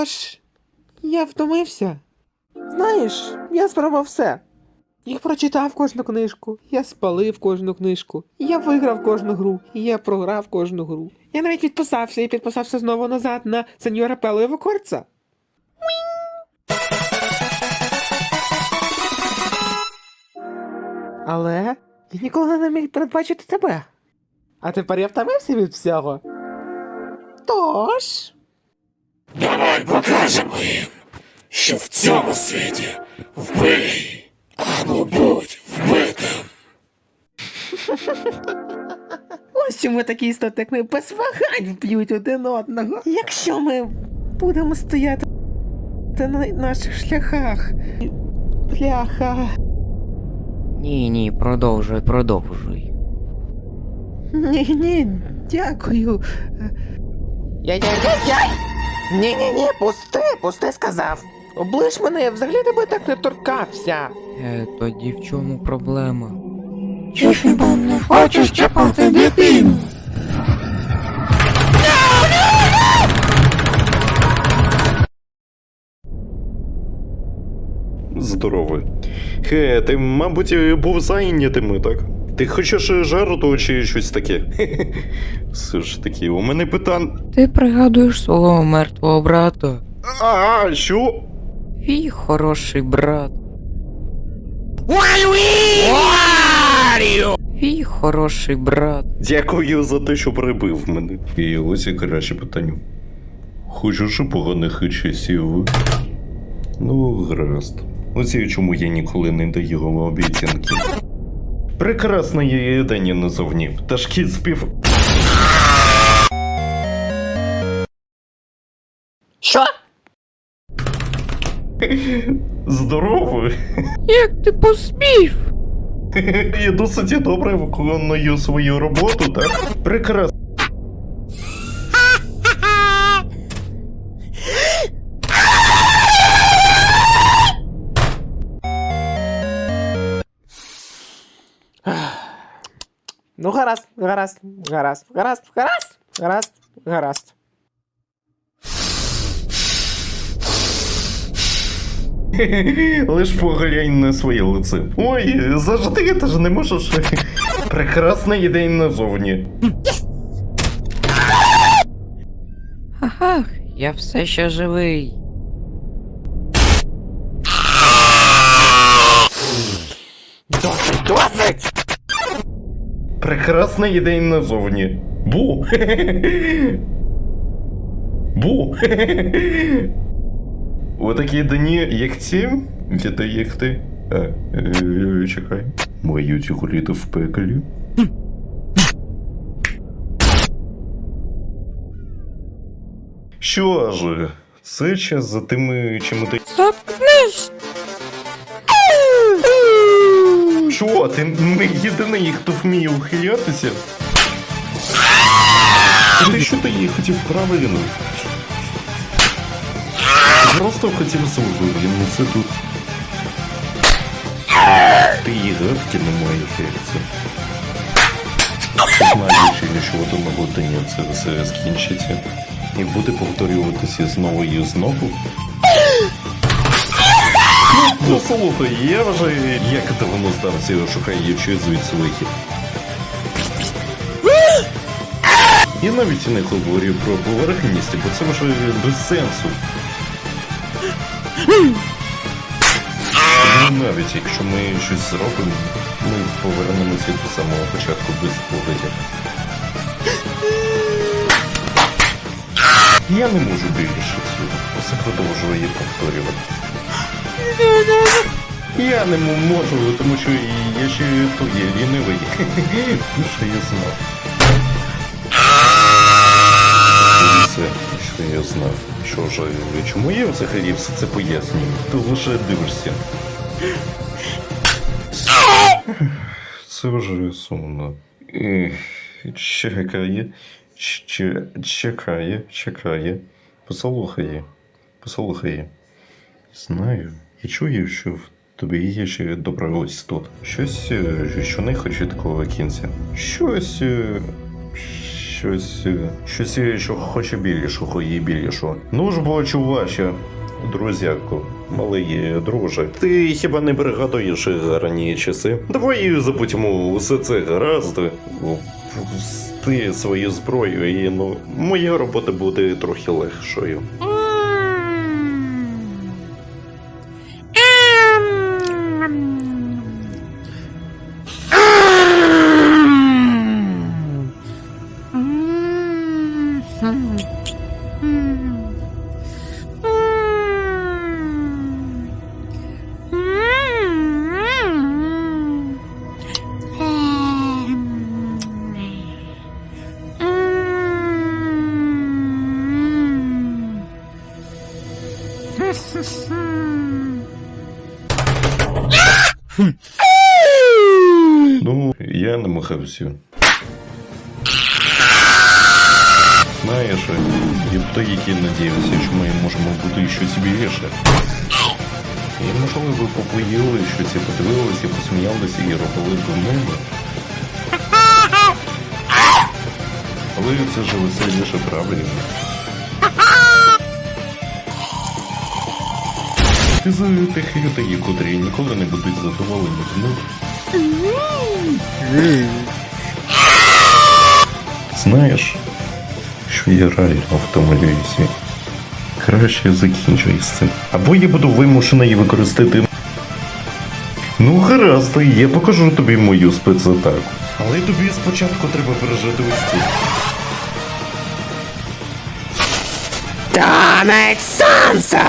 Тож, я втомився. Знаєш, я спробував все. Я прочитав кожну книжку, я спалив кожну книжку, я виграв кожну гру, я програв кожну гру. Я навіть підписався і підписався знову назад на сеньора Пелоєва Корца. Але я ніколи не міг передбачити тебе. А тепер я втомився від всього. Тож. Давай покажемо їм, що в цьому світі вбий або будь вбитим. Ось чому такі істоти, як ми без вагань вб'ють один одного. Якщо ми будемо стояти на наших шляхах. Бляха. Ні, ні, продовжуй, продовжуй. Ні, ні, дякую. Яй-яй-яй-яй! Ні-ні-ні, пусти, пусти сказав. Облиш мене, я взагалі тебе так не торкався. Е, тоді в чому проблема? Чи хіба не хочеш чіпати дитину? Здорово. Хе, ти, мабуть, був зайнятим, так? Ти хочеш жарту чи щось таке? Все ж таки, у мене питан. Ти пригадуєш свого мертвого брата? А, що? Твій хороший брат. Твій хороший брат. Дякую за те, що прибив мене. І ось і краще питання. Хочеш поганих часів? Ну, гаразд. Ось і чому я ніколи не даю вам обіцянки. Прекрасне їдення назовні. Пташки спів. Що? Здорово! Як ти посмів? Я досить добре виконую свою роботу, так? Прекрасно. Ну, гаразд, гаразд, гаразд, гаразд, гаразд, гаразд, гаразд. Лиш поглянь на своє лице. Ой, завжди ти ж не можеш. Прекрасний день назовні. Ха-ха, я все ще живий. Прекрасний день назовні. Бу. Бу. У такі дні, як ці, як ти. А, е, чекай. Мають горіти в пеклі. Що ж, це час за тими, чим ти. Заткнись! Що, ти не єдиний, хто вміє ухилятися? Ти що ти її хотів правильно? Просто хотів свободу, це тут. Ти її гадки не маєш, як це. Знаючи, що в одному дні це все скінчиться. І буде повторюватися знову і знову. Ну слухай, я вже як давно здався, шукаючи звідси вихід. Я навіть і не говорю про поверхність, бо це вже без сенсу. Ну, навіть якщо ми щось зробимо, ми повернемося до самого початку без поглядів. Я не можу більше цього. Усе продовжує повторювати. Я не можу, тому що я ще то є лінивий. Що я знав. Все, що я знав. Що ж, чому я взагалі все це пояснюю? Ти лише дивишся. Це вже сумно. Чекає, чекає, чекає. Послухає, послухає. Знаю, я чую, що в тобі є ще добра тут. Щось, е, що не хоче такого кінця. Щось, е, щось. е, щось що хоче більшого і більшого. Ну ж бо чуваче, друзяко, малий друже, ти хіба не пригадуєш гарні часи? Давай забудемо усе це гаразд. О, Ти свою зброю, і ну, моя робота буде трохи легшою. Я намагався. Знаєш, я б тоді надіявся, що ми можемо бути щось більше. І можливо ви попоїли щось і подивилися, посміялися і робили до мене. Але це ж веселіше правильно. Ти за тих людей, котрі ніколи не будуть задоволені мною. Знаєш, що я реально втомлююся. Краще закінчуй з цим. Або я буду вимушений використати. Ну, гаразд, я покажу тобі мою спецатаку. Але тобі спочатку треба пережити ось це. Танець Санса!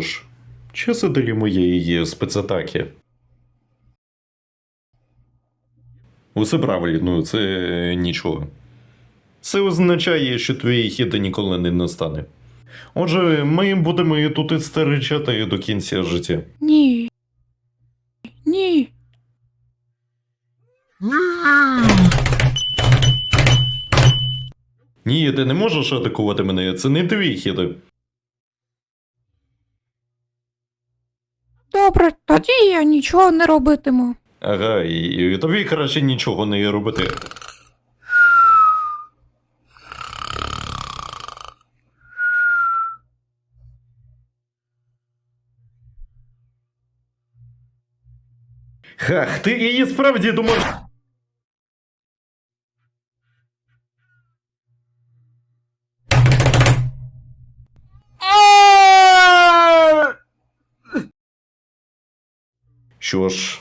Ж, час для моєї спецатаки. Усе правильно, це нічого. Це означає, що твій хід ніколи не настане. Отже, ми будемо тут і старичати до кінця життя. Ні. Ні. Ні, ти не можеш атакувати мене, це не твій хід. Тоді я нічого не робитиму. Ага, і, і тобі краще нічого не робити. Хах, ти її справді думаєш. Що ж,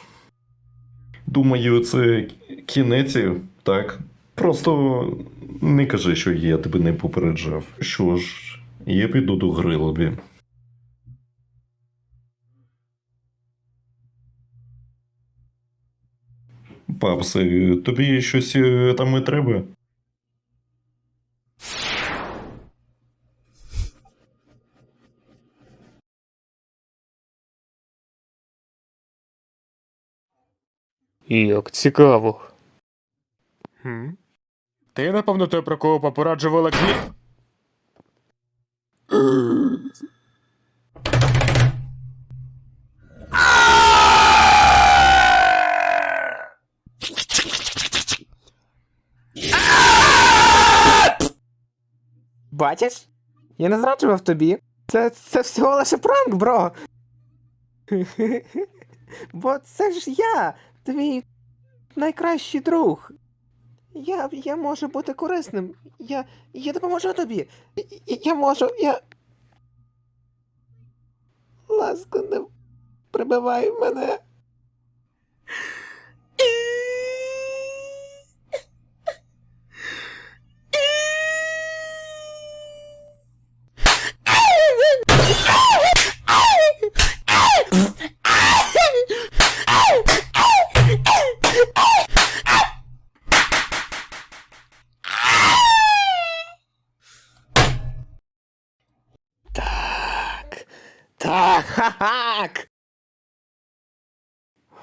думаю, це кінець, так? Просто не кажи, що я тебе не попереджав. Що ж, я піду до Грилобі. Папси, тобі щось е, там і треба? Як цікаво. Хм? Ти, напевно, той, про кого попораджувала кві... Бачиш? Я не зраджував тобі. Це, це всього лише пранк, бро. Бо це ж я, твій найкращий друг. Я, я можу бути корисним. Я, я допоможу тобі. Я, я можу, я. Ласка, не прибивай мене. Лайфхак!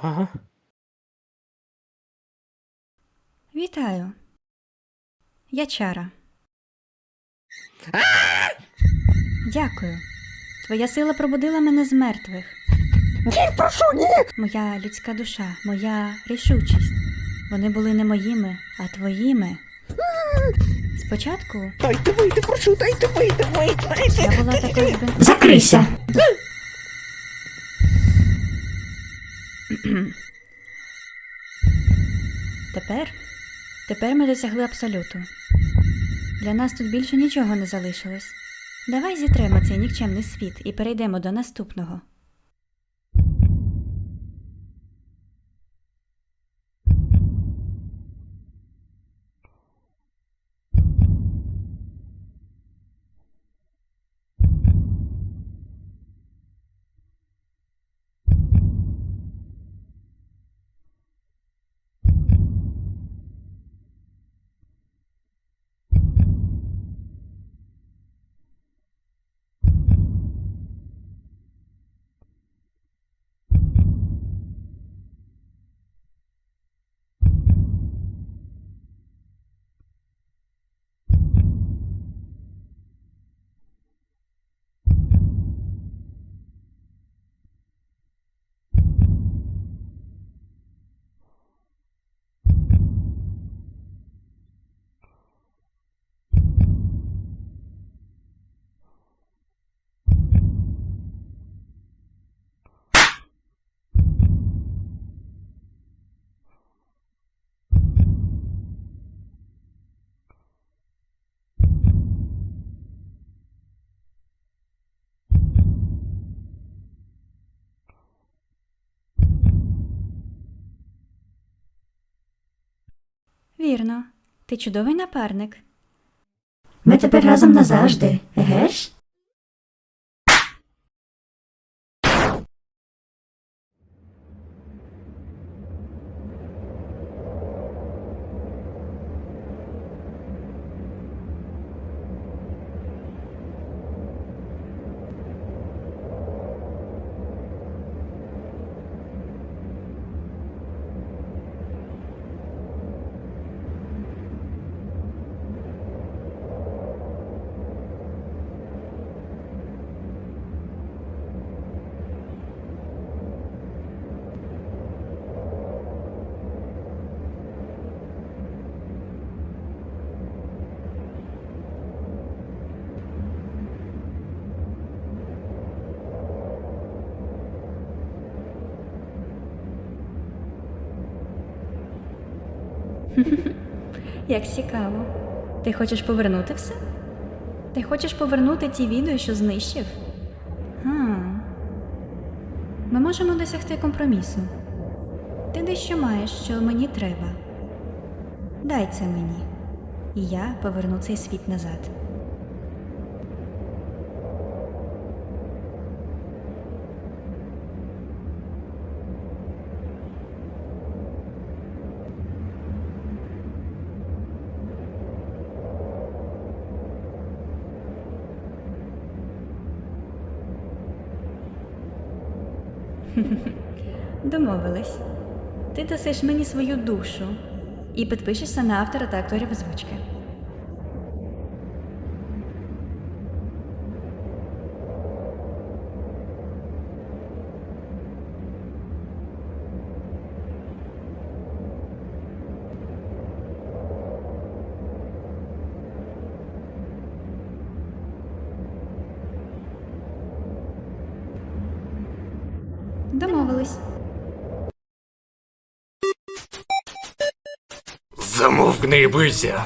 Ага. Вітаю. Я Чара. Дякую. Твоя сила пробудила мене з мертвих. Ні, прошу, ні! Моя людська душа, моя рішучість. Вони були не моїми, а твоїми. Спочатку Дайте вийти, прошу, дайте вийти, вийти, вийти. я була такою. Закрийся. Тепер. Тепер ми досягли абсолюту. Для нас тут більше нічого не залишилось. Давай зітремо цей нікчемний світ і перейдемо до наступного. Вірно, ти чудовий напарник. Ми тепер разом назавжди, еге Як цікаво. Ти хочеш повернути все? Ти хочеш повернути ті відео, що знищив? Хм. Ми можемо досягти компромісу. Ти дещо маєш, що мені треба. Дай це мені. І я поверну цей світ назад. Домовились. Ти дасиш мені свою душу і підпишешся на автора та акторів озвучки. Домовились. Замовкни і бийся.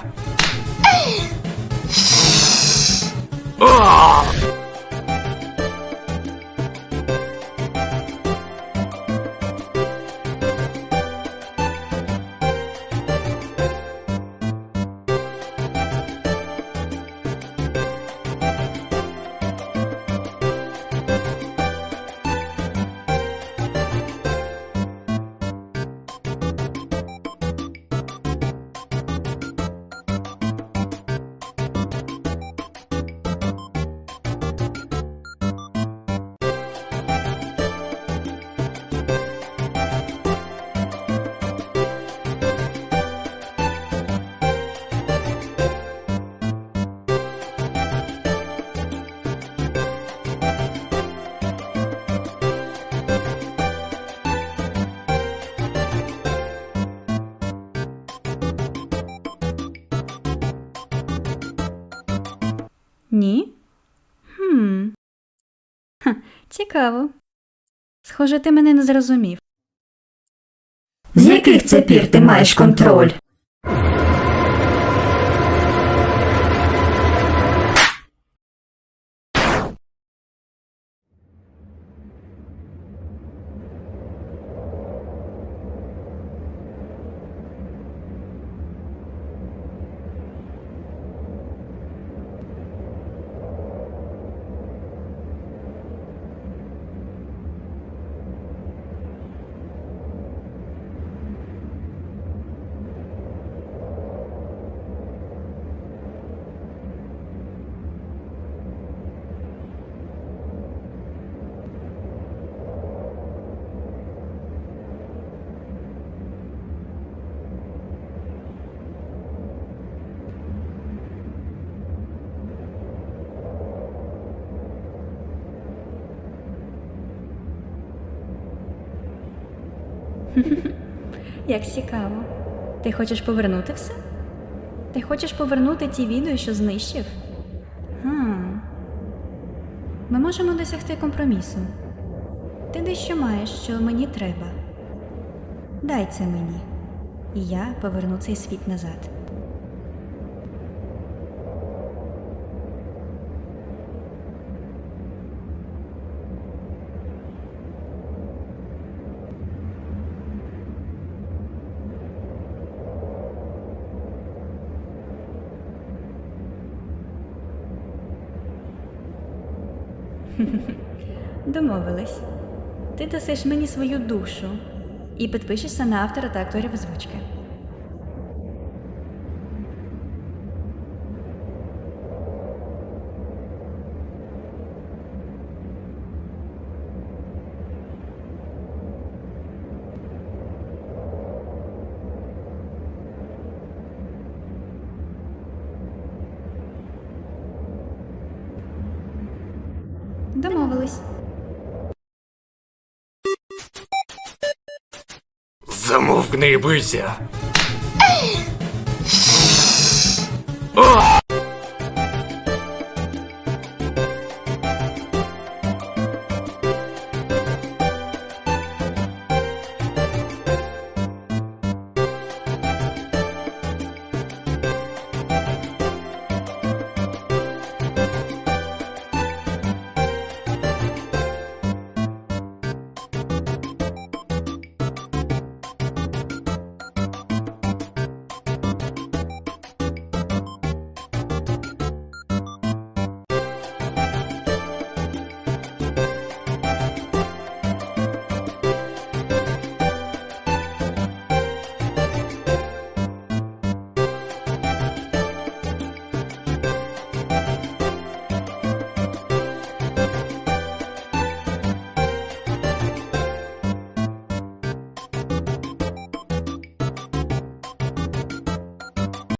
Ні? Хм. Ха, цікаво. Схоже, ти мене не зрозумів. З яких це пір ти маєш контроль? Як цікаво. Ти хочеш повернути все? Ти хочеш повернути ті відео, що знищив? Хм. Ми можемо досягти компромісу. Ти дещо маєш, що мені треба. Дай це мені, і я поверну цей світ назад. Домовились. Ти тасиш мені свою душу і підпишешся на автора та акторів озвучки. Домовились. Замовкни і бийся. О!